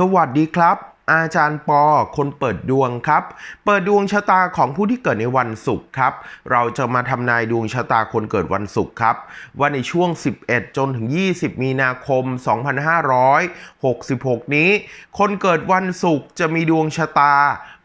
สวัสดีครับ อาจารย์ปอ คนเปิดดวงครับ เปิดดวงชะตาของผู้ที่เกิดในวันศุกร์ครับ เราจะมาทำนายดวงชะตาคนเกิดวันศุกร์ครับ ว่าในช่วง 11 จนถึง 20 มีนาคม 2566 นี้ คนเกิดวันศุกร์จะมีดวงชะตา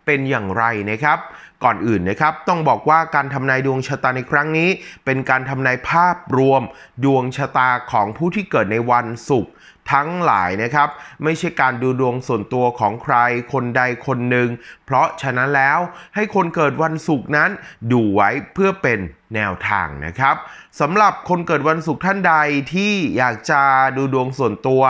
เป็นอย่างไรนะครับ ก่อนอื่นนะครับต้องบอกว่าการทำนายดวงชะตาในครั้งนี้ เป็นการทำนายภาพรวม ดวงชะตาของผู้ที่เกิดในวันศุกร์ ทั้งหลายนะครับ ไม่ใช่การดูดวงส่วนตัวของใครคนใดคนหนึ่ง เพราะฉะนั้นแล้วให้คนเกิดวันศุกร์นั้น ดูไว้เพื่อเป็นแนวทางนะครับสำหรับคนเกิดวันศุกร์ท่านใดที่อยากจะดูดวงส่วนตัว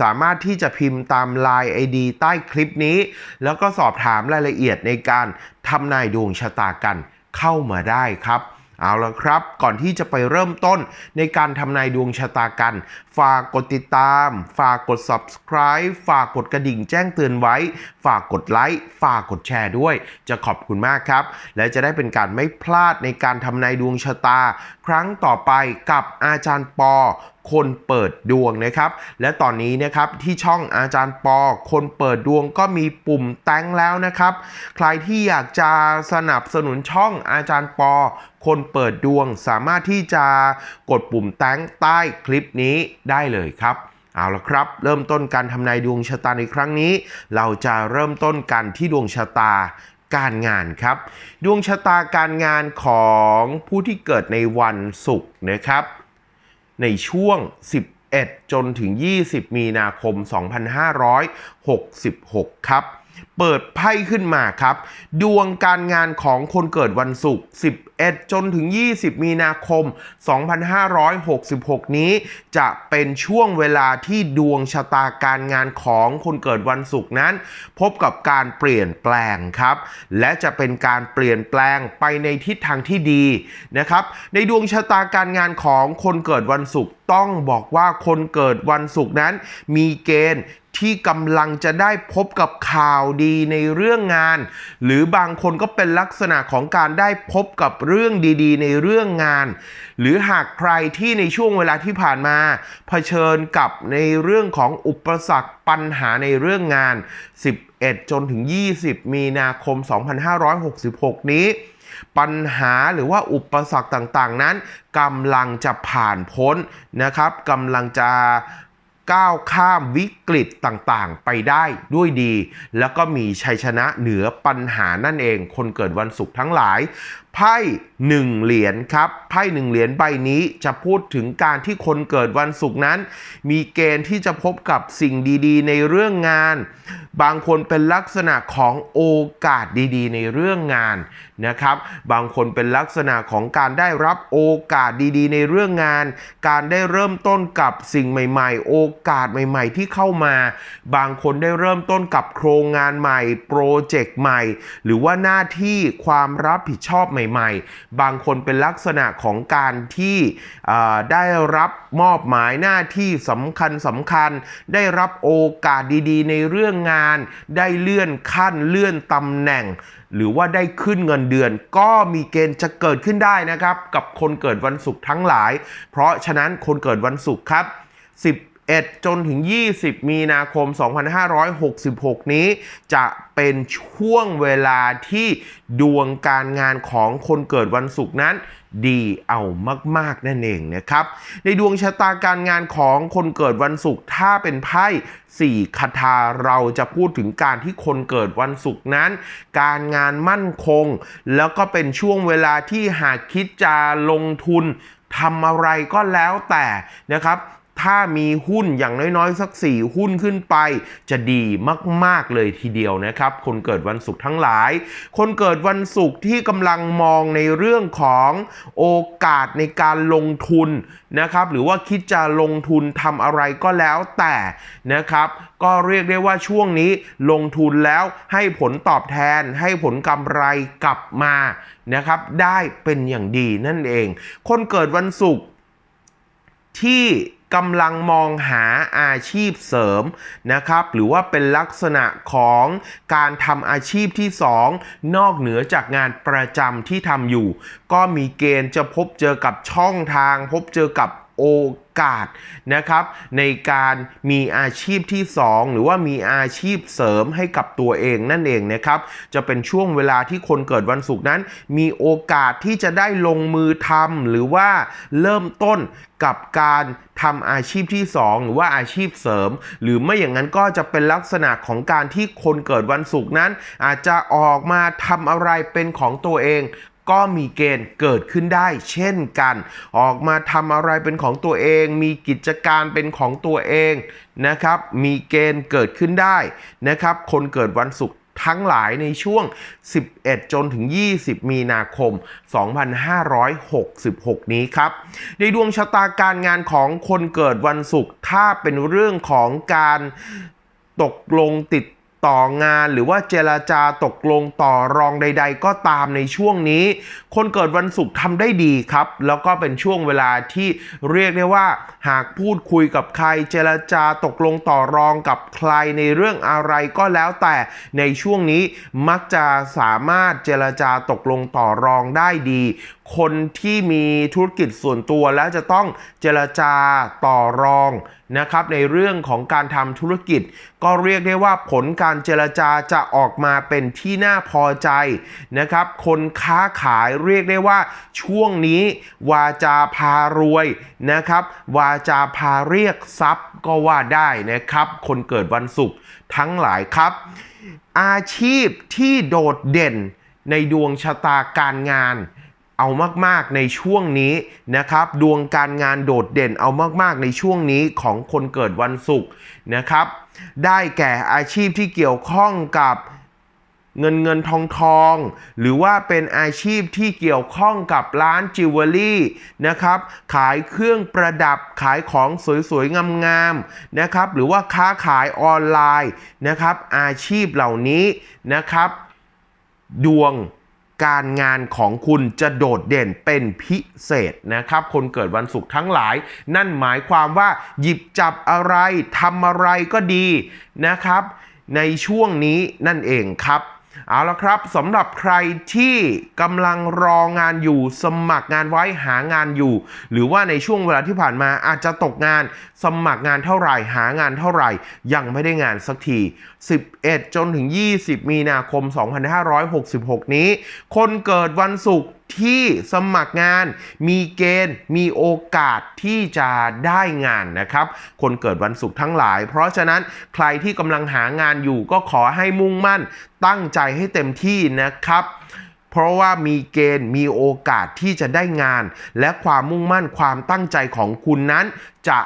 สามารถที่จะพิมพ์ตาม Line ID ใต้คลิปนี้ แล้วก็สอบถามรายละเอียดในการทำนายดวงชะตากันเข้ามาได้ครับ เอาละครับ ก่อนที่จะไปเริ่มต้นในการทำนายดวงชะตากัน ฝากกดติดตาม ฝากกด subscribe ฝากกดกระดิ่งแจ้งเตือนไว้ ฝากกดไลค์ ฝากกดแชร์ด้วย จะขอบคุณมากครับ และจะได้เป็นการไม่พลาดในการทำนายดวงชะตา ครั้งต่อไปกับอาจารย์ปอ คนเปิดดวงนะครับ และตอนนี้นะครับที่ช่องอาจารย์ปอ คนเปิดดวงก็มีปุ่มแตงแล้วนะครับ ใครที่อยากจะสนับสนุนช่องอาจารย์ปอ คนเปิดดวงสามารถที่จะกดปุ่มแตงใต้คลิปนี้ได้เลยครับเอาละครับ เริ่มต้นการทำนายดวงชะตาในครั้งนี้ เราจะเริ่มต้นกันที่ดวงชะตาการงานครับ ดวงชะตาการงานของผู้ที่เกิดในวันศุกร์นะครับ ในช่วง 11 จนถึง 20 มีนาคม 2566 ครับ เปิดไพ่ขึ้นมาครับ ดวงการงานของคนเกิดวันศุกร์ 11 จนถึง 20 มีนาคม 2566 นี้ จะเป็นช่วงเวลาที่ดวงชะตาการงานของคนเกิดวันศุกร์นั้น พบกับการเปลี่ยนแปลงครับ และจะเป็นการเปลี่ยนแปลงไปในทิศทางที่ดีนะครับ ในดวงชะตาการงานของคนเกิดวันศุกร์ต้องบอกว่าคนเกิดวันศุกร์นั้น มีเกณฑ์ ที่กำลังจะได้พบกับข่าวดีในเรื่องงาน หรือบางคนก็เป็นลักษณะของการได้พบกับเรื่องดีๆ ในเรื่องงาน หรือหากใครที่ในช่วงเวลาที่ผ่านมาเผชิญกับในเรื่องของอุปสรรคปัญหาในเรื่องงาน 11 จนถึง 20 มีนาคม 2566 นี้ปัญหาหรือว่าอุปสรรคต่างๆ นั้นกำลังจะผ่านพ้นนะครับกำลังจะ ก้าวข้ามวิกฤตต่างๆ ไปได้ด้วยดี แล้วก็มีชัยชนะเหนือปัญหานั่นเอง คนเกิดวันศุกร์ทั้งหลาย ไพ่หนึ่งเหรียญครับไพ่หนึ่งเหรียญใบนี้จะพูดถึงการที่คนเกิดวันศุกร์นั้น มีเกณฑ์ที่จะพบกับสิ่งดีๆ ในเรื่องงาน บางคนเป็นลักษณะของโอกาสดีๆ ในเรื่องงานนะครับ บางคนเป็นลักษณะของการได้รับโอกาสดีๆ ในเรื่องงาน การได้เริ่มต้นกับสิ่งใหม่ ๆ โอกาสใหม่ ๆ ที่เข้ามา บางคนได้เริ่มต้นกับโครงงานใหม่ โปรเจกต์ใหม่ หรือว่าหน้าที่ความรับผิดชอบใหม่ๆ บางคนเป็นลักษณะของการที่ได้รับมอบหมายหน้าที่สำคัญสำคัญ ได้รับโอกาสดีๆ ในเรื่องงาน ได้เลื่อนขั้นเลื่อนตำแหน่ง หรือว่าได้ขึ้นเงินเดือน ก็มีเกณฑ์จะเกิดขึ้นได้นะครับ กับคนเกิดวันศุกร์ทั้งหลาย เพราะฉะนั้นคนเกิดวันศุกร์ครับ 1 จนถึง 20 มีนาคม 2566 นี้ จะเป็นช่วงเวลาที่ดวงการงานของคนเกิดวันศุกร์นั้น ดีเอามาก ๆ นั่นเองนะครับ ในดวงชะตาการงานของคนเกิดวันศุกร์ถ้าเป็นไพ่สี่คาถาเราจะพูดถึงการที่คนเกิดวันศุกร์นั้น การงานมั่นคง แล้วก็เป็นช่วงเวลาที่หากคิดจะลงทุนทำอะไรก็แล้วแต่นะครับ ถ้ามีหุ้นอย่างน้อยๆ สัก 4 หุ้นขึ้นไป จะดีมากๆเลยทีเดียวนะครับ คนเกิดวันศุกร์ทั้งหลาย คนเกิดวันศุกร์ที่กำลังมองในเรื่องของโอกาสในการลงทุนนะครับ หรือว่าคิดจะลงทุนทำอะไรก็แล้วแต่นะครับ ก็เรียกได้ว่าช่วงนี้ลงทุนแล้วให้ผลตอบแทนให้ผลกำไรกลับมานะครับ ได้เป็นอย่างดีนั่นเอง คนเกิดวันศุกร์ที่ กำลังมองหาอาชีพเสริมนะครับหรือว่าเป็นลักษณะของการทำอาชีพที่ 2 นอกเหนือจากงานประจำที่ทำอยู่ ก็มีเกณฑ์จะพบเจอกับช่องทาง พบเจอกับ โอกาสนะครับในการมีอาชีพที่ 2 หรือว่ามีอาชีพเสริมให้กับตัวเองนั่นเองนะครับจะเป็นช่วงเวลาที่คนเกิดวันศุกร์นั้น มีโอกาสที่จะได้ลงมือทำหรือว่าเริ่มต้นกับการทำอาชีพที่ 2 หรือว่าอาชีพเสริม หรือไม่อย่างนั้นก็จะเป็นลักษณะของการที่คนเกิดวันศุกร์นั้น อาจจะออกมาทำอะไรเป็นของตัวเอง ก็มีเกณฑ์เกิดขึ้นได้เช่นกัน ออกมาทำอะไรเป็นของตัวเอง มีกิจการเป็นของตัวเองนะครับ มีเกณฑ์เกิดขึ้นได้นะครับ คนเกิดวันศุกร์ทั้งหลายในช่วง 11 จนถึง 20 มีนาคม 2566 นี้ครับ ในดวงชะตาการงานของคนเกิดวันศุกร์ถ้าเป็นเรื่องของการตกลงติด ต่องาน หรือว่าเจรจาตกลงต่อรองใด ๆ ก็ตามในช่วงนี้ คนเกิดวันศุกร์ทำได้ดีครับ แล้วก็เป็นช่วงเวลาที่เรียกได้ว่า หากพูดคุยกับใครเจรจาตกลงต่อรองกับใครในเรื่องอะไรก็แล้วแต่ในช่วงนี้มักจะสามารถเจรจาตกลงต่อรองได้ดีคนที่มีธุรกิจส่วนตัวแล้วจะต้องเจรจาต่อรองนะครับในเรื่องของการทำธุรกิจ ก็เรียกได้ว่าผลการเจรจาจะออกมาเป็นที่น่าพอใจนะครับ คนค้าขายเรียกได้ว่าช่วงนี้วาจาพารวยนะครับ วาจาพาเรียกทรัพย์ก็ว่าได้นะครับ คนเกิดวันศุกร์ทั้งหลายครับ อาชีพที่โดดเด่นในดวงชะตาการงาน เอามากๆในช่วงนี้นะครับ ดวงการงานโดดเด่นเอามากๆในช่วงนี้ของคนเกิดวันศุกร์นะครับ ได้แก่อาชีพที่เกี่ยวข้องกับเงินเงินทองทอง หรือว่าเป็นอาชีพที่เกี่ยวข้องกับร้านจิวเวลรี่นะครับ ขายเครื่องประดับขายของสวยๆ งามๆนะครับ หรือว่าค้าขายออนไลน์นะครับ อาชีพเหล่านี้นะครับ ดวง การงานของคุณจะโดดเด่นเป็นพิเศษนะครับ คนเกิดวันศุกร์ทั้งหลาย นั่นหมายความว่าหยิบจับอะไรทำอะไรก็ดีนะครับ ในช่วงนี้นั่นเองครับ เอาละครับสำหรับใครที่กำลังรองานอยู่สมัครงานไว้หางานอยู่ หรือว่าในช่วงเวลาที่ผ่านมาอาจจะตกงานสมัครงานเท่าไหร่หางานเท่าไหร่ ยังไม่ได้งานสักที 11 จนถึง 20 มีนาคม 2566 นี้ คนเกิดวันศุกร์ที่สมัครงาน มีเกณฑ์ มีโอกาสที่จะได้งานนะครับ คนเกิดวันศุกร์ทั้งหลาย เพราะฉะนั้นใครที่กำลังหางานอยู่ก็ขอให้มุ่งมั่น ตั้งใจให้เต็มที่นะครับเพราะว่ามีเกณฑ์มีโอกาสที่จะได้งาน และความมุ่งมั่นความตั้งใจของคุณนั้น จะ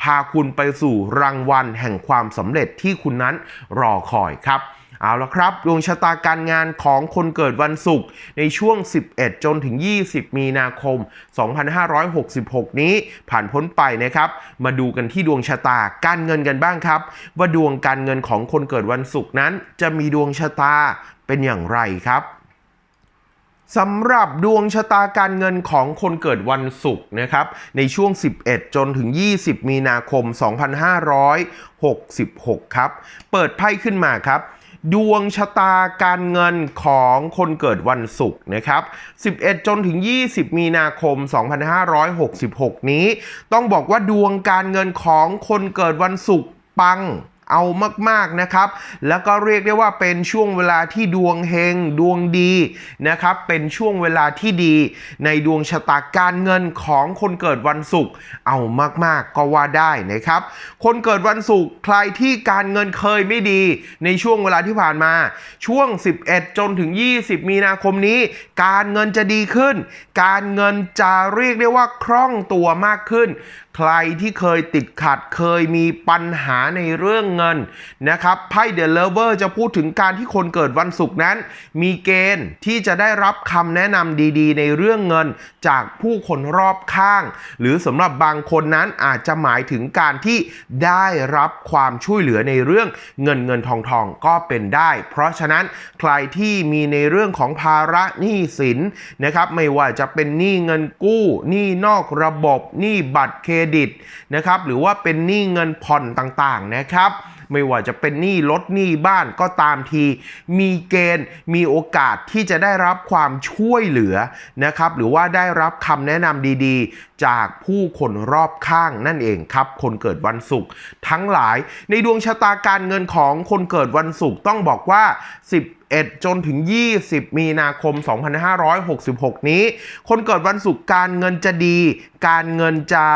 พาคุณไปสู่รางวัลแห่งความสำเร็จที่คุณนั้นรอคอยครับ เอาละครับดวงชะตาการงานของคนเกิดวันศุกร์ในช่วง 11 จนถึง 20 มีนาคม 2566 นี้ผ่านพ้นไปนะครับ มาดูกันที่ดวงชะตาการเงินกันบ้างครับ ว่าดวงการเงินของคนเกิดวันศุกร์นั้น จะมีดวงชะตาเป็นอย่างไรครับสำหรับดวงชะตาการเงินของคนเกิดวันศุกร์นะครับ ในช่วง 11 จนถึง 20 มีนาคม 2566 ครับ เปิดไพ่ขึ้นมาครับ ดวงชะตาการเงินของคนเกิดวันศุกร์นะครับ 11 จนถึง 20 มีนาคม 2566 นี้ ต้องบอกว่าดวงการเงินของคนเกิดวันศุกร์ปัง เอามากๆนะครับ แล้วก็เรียกได้ว่าเป็นช่วงเวลาที่ดวงเฮงดวงดีนะครับ เป็นช่วงเวลาที่ดี ในดวงชะตาการเงินของคนเกิดวันศุกร์เอามากๆก็ว่าได้นะครับ คนเกิดวันศุกร์ใครที่การเงินเคยไม่ดี ในช่วงเวลาที่ผ่านมา ช่วง 11 จนถึง 20 มีนาคมนี้ การเงินจะดีขึ้น การเงินจะเรียกได้ว่าคล่องตัวมากขึ้น ใครที่เคยติดขัดเคยมีปัญหาในเรื่องเงินนะครับไพ่เดลเลเวอร์จะพูดถึงการที่คนเกิดวันศุกร์นั้น มีเกณฑ์ที่จะได้รับคำแนะนำดีๆ ในเรื่องเงินจากผู้คนรอบข้าง หรือสำหรับบางคนนั้นอาจจะหมายถึงการที่ได้รับความช่วยเหลือในเรื่องเงินเงินทองทองก็เป็นได้ เพราะฉะนั้นใครที่มีในเรื่องของภาระหนี้สินนะครับไม่ว่าจะเป็นหนี้เงินกู้หนี้นอกระบบหนี้บัตรเครดิตนะครับหรือว่าเป็นหนี้เงินผ่อนต่างๆนะครับ ไม่ว่าจะเป็นหนี้รถหนี้บ้านก็ตามที มีเกณฑ์มีโอกาสที่จะได้รับความช่วยเหลือนะครับหรือว่าได้รับคำแนะนำดีๆ จากผู้คนรอบข้างนั่นเองครับ คนเกิดวันศุกร์ทั้งหลายในดวงชะตาการเงินของคนเกิดวันศุกร์ต้องบอกว่า11จนถึง 20 มีนาคม 2566 นี้ คนเกิดวันศุกร์การเงินจะดี การเงินจะ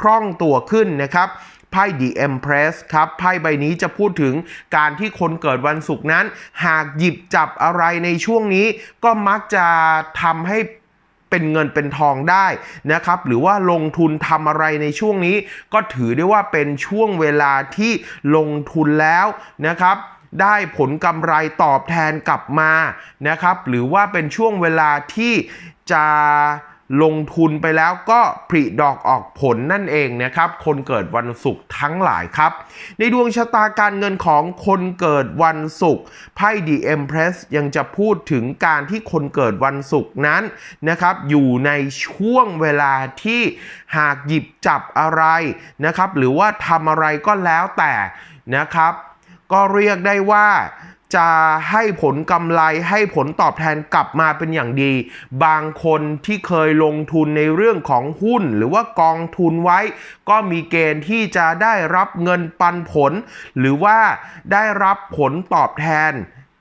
คล่องตัวขึ้นนะครับ ไพ่ The Empress ครับไพ่ใบนี้จะพูดถึงการที่คนเกิดวันศุกร์นั้น หากหยิบจับอะไรในช่วงนี้ก็มักจะทำให้เป็นเงินเป็นทองได้นะครับ หรือว่าลงทุนทำอะไรในช่วงนี้ ก็ถือได้ว่าเป็นช่วงเวลาที่ลงทุนแล้วนะครับได้ผลกำไรตอบแทนกลับมานะครับ หรือว่าเป็นช่วงเวลาที่จะ ลงทุนไปแล้วก็ผลิดอกออกผลนั่นเองนะครับ คนเกิดวันศุกร์ทั้งหลายครับ ในดวงชะตาการเงินของคนเกิดวันศุกร์ไพ่ The Empress ยังจะพูดถึงการที่คนเกิดวันศุกร์นั้นนะครับอยู่ในช่วงเวลาที่หากหยิบจับอะไรนะครับ หรือว่าทำอะไรก็แล้วแต่นะครับ ก็เรียกได้ว่า จะให้ผลกำไรให้ผลตอบแทนกลับมาเป็นอย่างดี บางคนที่เคยลงทุนในเรื่องของหุ้น หรือว่ากองทุนไว้ ก็มีเกณฑ์ที่จะได้รับเงินปันผล หรือว่าได้รับผลตอบแทน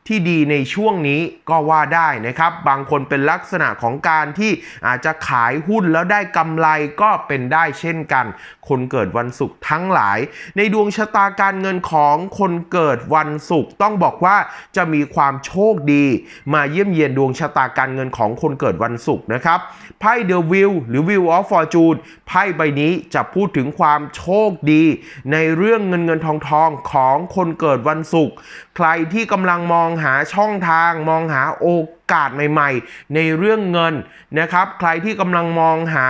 ที่ดีในช่วงนี้ก็ว่าได้นะครับ บางคนเป็นลักษณะของการที่อาจจะขายหุ้นแล้วได้กำไรก็เป็นได้เช่นกัน คนเกิดวันศุกร์ทั้งหลาย ในดวงชะตาการเงินของคนเกิดวันศุกร์ต้องบอกว่าจะมีความโชคดี มาเยี่ยมเยียนดวงชะตาการเงินของคนเกิดวันศุกร์นะครับไพ่เดอะวิลหรือวิวออฟฟอร์จูนไพ่ใบนี้จะพูดถึงความโชคดี ในเรื่องเงินเงินทองทองของคนเกิดวันศุกร์ใครที่กำลังมองหาช่องทางมองหาโอกาสใหม่ ๆ ในเรื่องเงินนะครับ ใครที่กำลังมองหา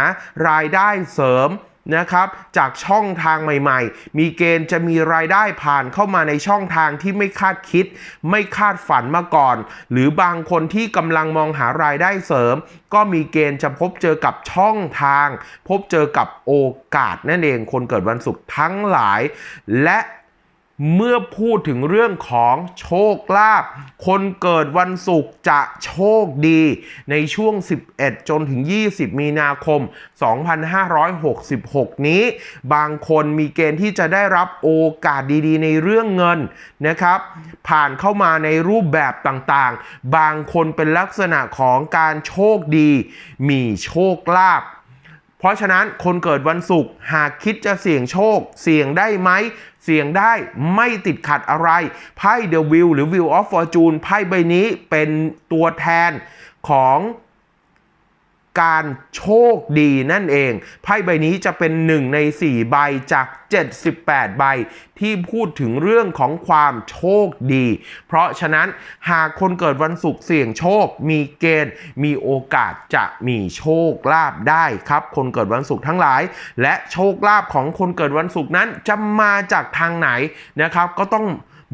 รายได้เสริมนะครับจากช่องทางใหม่ ๆ มีเกณฑ์จะมีรายได้ผ่านเข้ามาในช่องทางที่ไม่คาดคิด ไม่คาดฝันมาก่อน หรือบางคนที่กำลังมองหารายได้เสริม ก็มีเกณฑ์จะพบเจอกับช่องทาง พบเจอกับโอกาสนั่นเองคนเกิดวันศุกร์ทั้งหลาย และ เมื่อพูดถึงเรื่องของโชคลาภคนเกิดวันศุกร์จะโชคดีในช่วง 11 จนถึง 20 มีนาคม 2566 นี้ บางคนมีเกณฑ์ที่จะได้รับโอกาสดีๆ ในเรื่องเงินนะครับ ผ่านเข้ามาในรูปแบบต่างๆ บางคนเป็นลักษณะของการโชคดี มีโชคลาภ เพราะฉะนั้นคนเกิดวันศุกร์หากคิดจะเสี่ยงโชค เสี่ยงได้ไหม เสี่ยงได้ไม่ติดขัดอะไร ไพ่ The Wheel หรือ View of Fortune ไพ่ใบนี้เป็นตัวแทนของ การโชคดีนั่นเอง ไพ่ใบนี้จะเป็น 1 ใน 4 ใบจาก 78 ใบ ที่พูดถึงเรื่องของความโชคดี เพราะฉะนั้นหากคนเกิดวันศุกร์เสี่ยงโชค มีเกณฑ์ มีโอกาสจะมีโชคลาภได้ครับ คนเกิดวันศุกร์ทั้งหลาย และโชคลาภของคนเกิดวันศุกร์นั้นจะมาจากทางไหนนะครับ ก็ต้อง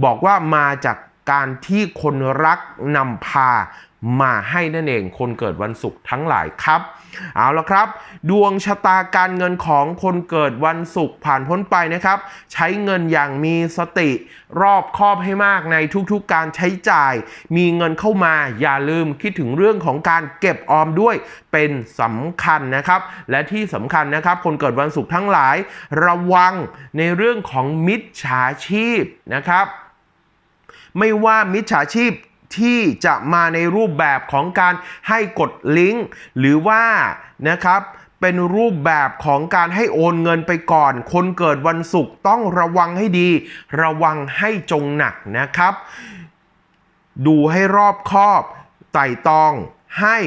บอกว่ามาจากการที่คนรักนำพา มาให้นั่นเอง คนเกิดวันศุกร์ทั้งหลายครับ เอาละครับ ดวงชะตาการเงินของคนเกิดวันศุกร์ผ่านพ้นไปนะครับ ใช้เงินอย่างมีสติรอบคอบให้มากในทุกๆการใช้จ่าย มีเงินเข้ามาอย่าลืมคิดถึงเรื่องของการเก็บออมด้วยเป็นสำคัญนะครับ และที่สำคัญนะครับ คนเกิดวันศุกร์ทั้งหลาย ระวังในเรื่องของมิจฉาชีพนะครับไม่ว่ามิจฉาชีพ ที่จะมาในรูปแบบของการให้กดลิงก์หรือว่านะครับเป็นรูปแบบของการให้โอนเงินไปก่อน คนเกิดวันศุกร์ต้องระวังให้ดี ระวังให้จงหนักนะครับ ดูให้รอบคอบไต่ตองให้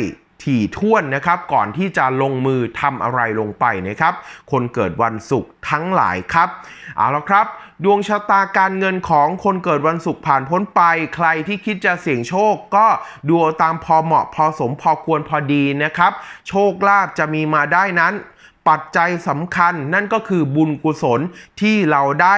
ถี่ถ้วนนะครับ ก่อนที่จะลงมือทำอะไรลงไปนะครับ คนเกิดวันศุกร์ทั้งหลายครับ เอาละครับ ดวงชะตาการเงินของคนเกิดวันศุกร์ผ่านพ้นไป ใครที่คิดจะเสี่ยงโชคก็ดูตามพอเหมาะพอสมพอควรพอดีนะครับ โชคลาภจะมีมาได้นั้น ปัจจัยสำคัญนั่นก็คือบุญกุศลที่เราได้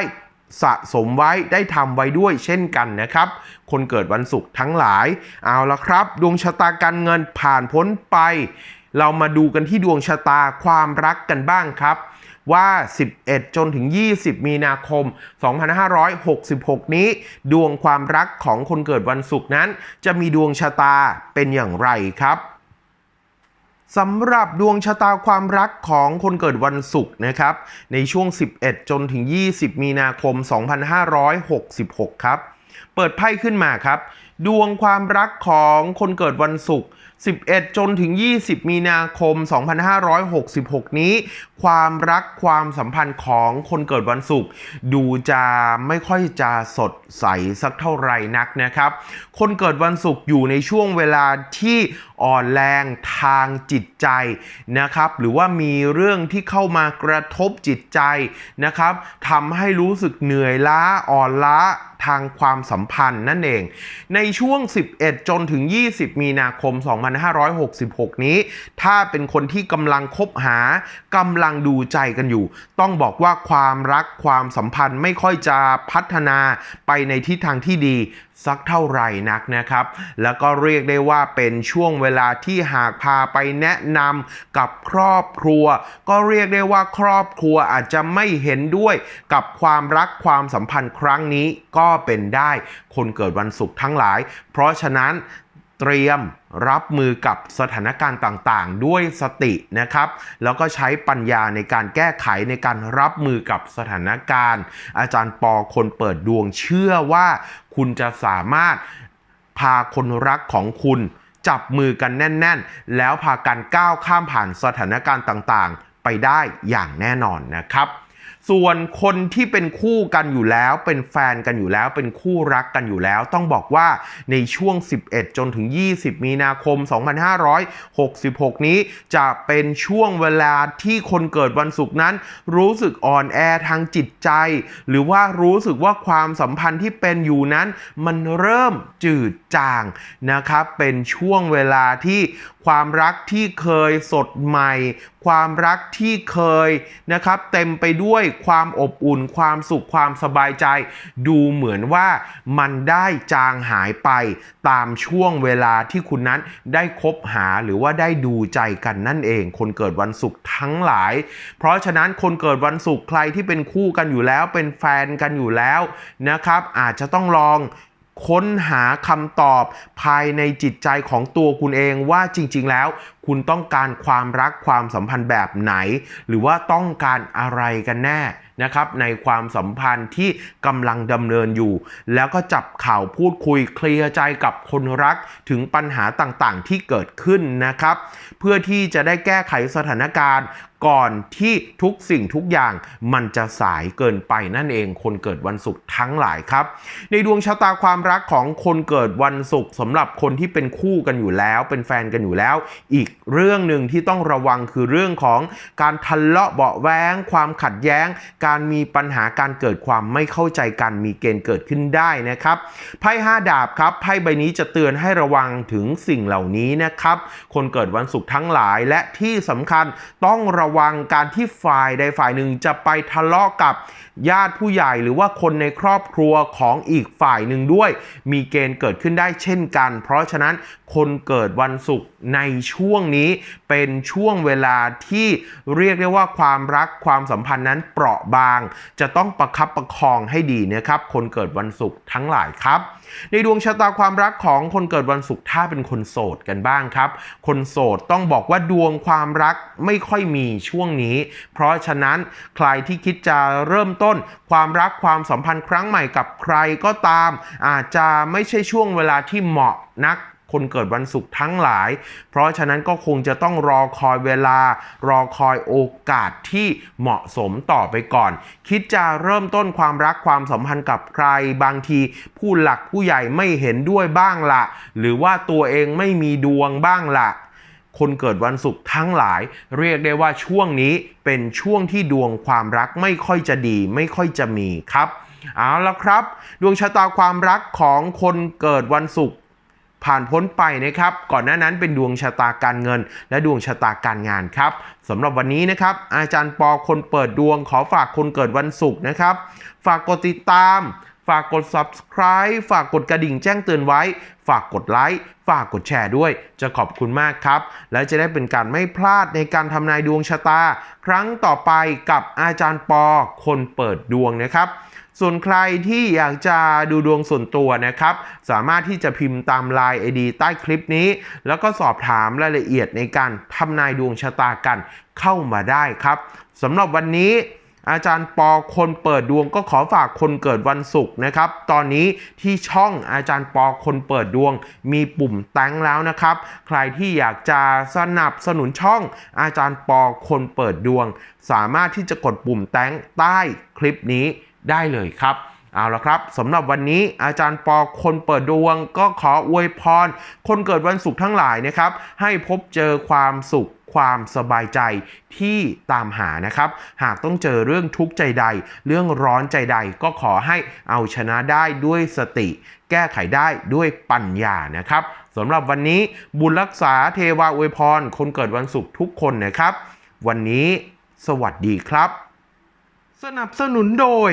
สะสมไว้ได้ทำไว้ด้วยเช่นกันนะครับ คนเกิดวันศุกร์ทั้งหลาย เอาละครับ ดวงชะตาการเงินผ่านพ้นไป เรามาดูกันที่ดวงชะตาความรักกันบ้างครับ ว่า 11 จนถึง 20 มีนาคม 2566 นี้ ดวงความรักของคนเกิดวันศุกร์นั้น จะมีดวงชะตาเป็นอย่างไรครับสำหรับดวงชะตาความรักของคนเกิดวันศุกร์นะครับ ในช่วง 11 จนถึง 20 มีนาคม 2566 ครับ เปิดไพ่ขึ้นมาครับ ดวงความรักของคนเกิดวันศุกร์ 11 จนถึง 20 มีนาคม 2566 นี้ ความรักความสัมพันธ์ของคนเกิดวันศุกร์ดูจะไม่ค่อยจะสดใสสักเท่าไหร่นักนะครับ คนเกิดวันศุกร์อยู่ในช่วงเวลาที่ อ่อนแรงทางจิตใจนะครับ หรือว่ามีเรื่องที่เข้ามากระทบจิตใจนะครับทำให้รู้สึกเหนื่อยล้าอ่อนล้าทางความสัมพันธ์นั่นเอง ในช่วง 11 จนถึง 20 มีนาคม 2566 นี้ ถ้าเป็นคนที่กำลังคบหากำลังดูใจกันอยู่ ต้องบอกว่าความรักความสัมพันธ์ไม่ค่อยจะพัฒนาไปในทิศทางที่ดี สักเท่าไหร่นักนะครับ แล้วก็เรียกได้ว่าเป็นช่วงเวลาที่หากพาไปแนะนำกับครอบครัว ก็เรียกได้ว่าครอบครัวอาจจะไม่เห็นด้วยกับความรักความสัมพันธ์ครั้งนี้ก็เป็นได้ คนเกิดวันศุกร์ทั้งหลาย เพราะฉะนั้น เตรียมรับมือกับสถานการณ์ต่างๆ ด้วยสตินะครับ แล้วก็ใช้ปัญญาในการแก้ไขในการรับมือกับสถานการณ์ อาจารย์ปอคนเปิดดวงเชื่อว่าคุณจะสามารถพาคนรักของคุณ จับมือกันแน่น ๆ แล้วพากันก้าวข้ามผ่านสถานการณ์ต่างๆ ไปได้อย่างแน่นอนนะครับ ส่วนคนที่เป็นคู่กันอยู่แล้ว เป็นแฟนกันอยู่แล้ว เป็นคู่รักกันอยู่แล้ว ต้องบอกว่าในช่วง 11 จนถึง 20 มีนาคม 2566 นี้จะเป็นช่วงเวลาที่คนเกิดวันศุกร์นั้น รู้สึกอ่อนแอทางจิตใจ หรือว่ารู้สึกว่าความสัมพันธ์ที่เป็นอยู่นั้น มันเริ่มจืดจางนะครับ เป็นช่วงเวลาที่ความรักที่เคยสดใหม่ ความรักที่เคยนะครับ เต็มไปด้วยความอบอุ่น ความสุขความสบายใจ ดูเหมือนว่ามันได้จางหายไปตามช่วงเวลาที่คุณนั้นได้คบหาหรือว่าได้ดูใจกันนั่นเอง คนเกิดวันศุกร์ทั้งหลาย เพราะฉะนั้นคนเกิดวันศุกร์ใครที่เป็นคู่กันอยู่แล้ว เป็นแฟนกันอยู่แล้วนะครับ อาจจะต้องลอง ค้นหาคำตอบภายในจิตใจของตัวคุณเองว่าจริง ๆ แล้ว คุณต้องการความรักความสัมพันธ์แบบไหน หรือว่าต้องการอะไรกันแน่นะครับ ในความสัมพันธ์ที่กำลังดำเนินอยู่ แล้วก็จับข่าวพูดคุยเคลียร์ใจกับคนรักถึงปัญหาต่างๆ ที่เกิดขึ้นนะครับ เพื่อที่จะได้แก้ไขสถานการณ์ ก่อนที่ทุกสิ่งทุกอย่างมันจะสายเกินไปนั่นเอง คนเกิดวันศุกร์ทั้งหลายครับ ในดวงชะตาความรักของคนเกิดวันศุกร์สำหรับคนที่เป็นคู่กันอยู่แล้ว เป็นแฟนกันอยู่แล้ว อีกเรื่องหนึ่งที่ต้องระวังคือเรื่องของการทะเลาะเบาแว้งความขัดแย้ง การมีปัญหาการเกิดความไม่เข้าใจกันมีเกณฑ์เกิดขึ้นได้นะครับไพ่ห้าดาบครับไพ่ใบนี้จะเตือนให้ระวังถึงสิ่งเหล่านี้นะครับ คนเกิดวันศุกร์ทั้งหลายและที่สำคัญต้องระวังการที่ฝ่ายใดฝ่ายหนึ่งจะไปทะเลาะกับญาติผู้ใหญ่หรือว่าคนในครอบครัวของอีกฝ่ายหนึ่งด้วย มีเกณฑ์เกิดขึ้นได้เช่นกัน เพราะฉะนั้นคนเกิดวันศุกร์ในช่วงนี้เป็นช่วงเวลาที่เรียกได้ว่าความรักความสัมพันธ์นั้นเปราะบาง จะต้องประคับประคองให้ดีนะครับ คนเกิดวันศุกร์ทั้งหลายครับ ในดวงชะตาความรักของคนเกิดวันศุกร์ถ้าเป็นคนโสดกันบ้างครับ คนโสดต้องบอกว่าดวงความรักไม่ค่อยมีช่วงนี้ เพราะฉะนั้นใครที่คิดจะเริ่มต้น ความรักความสัมพันธ์ครั้งใหม่กับใครก็ตาม อาจจะไม่ใช่ช่วงเวลาที่เหมาะนักคนเกิดวันศุกร์ทั้งหลาย เพราะฉะนั้นก็คงจะต้องรอคอยเวลา รอคอยโอกาสที่เหมาะสมต่อไปก่อน คิดจะเริ่มต้นความรักความสัมพันธ์กับใคร บางทีผู้หลักผู้ใหญ่ไม่เห็นด้วยบ้างละ หรือว่าตัวเองไม่มีดวงบ้างละ คนเกิดวันศุกร์ทั้งหลาย เรียกได้ว่าช่วงนี้เป็นช่วงที่ดวงความรักไม่ค่อยจะดี ไม่ค่อยจะมีครับเอาละครับ ดวงชะตาความรักของคนเกิดวันศุกร์ผ่านพ้นไปนะครับ ก่อนหน้านั้นเป็นดวงชะตาการเงิน และดวงชะตาการงานครับสำหรับวันนี้นะครับ อาจารย์ปอคนเปิดดวงขอฝากคนเกิดวันศุกร์นะครับ ฝากกดติดตามากกด subscribe ฝากกดกระดิ่งแจ้งเตือนไว้ ฝากกดไลค์ ฝากกดแชร์ด้วย จะขอบคุณมากครับ และจะได้เป็นการไม่พลาดในการทำนายดวงชะตา ครั้งต่อไปกับอาจารย์ปอ คนเปิดดวงนะครับส่วนใครที่อยากจะดูดวงส่วนตัวนะครับ สามารถที่จะพิมพ์ตาม Line ID ใต้คลิปนี้ แล้วก็สอบถามรายละเอียดในการทำนายดวงชะตากันเข้ามาได้ครับสำหรับวันนี้ อาจารย์ปอคนเปิดดวงก็ขอฝากคนเกิดวันศุกร์นะครับ ตอนนี้ที่ช่องอาจารย์ปอคนเปิดดวง มีปุ่มแต้งแล้วนะครับ ใครที่อยากจะสนับสนุนช่องอาจารย์ปอคนเปิดดวง สามารถที่จะกดปุ่มแต้งใต้คลิปนี้ได้เลยครับเอาละครับสำหรับวันนี้อาจารย์ปอคนเปิดดวงก็ขออวยพร คนเกิดวันศุกร์ทั้งหลายนะครับ ให้พบเจอความสุข ความสบายใจที่ตามหานะครับ หากต้องเจอเรื่องทุกข์ใจใด เรื่องร้อนใจใดก็ขอให้เอาชนะได้ด้วยสติ แก้ไขได้ด้วยปัญญานะครับสำหรับวันนี้บุญรักษาเทวาอวยพร คนเกิดวันศุกร์ทุกคนนะครับ วันนี้สวัสดีครับ สนับสนุนโดย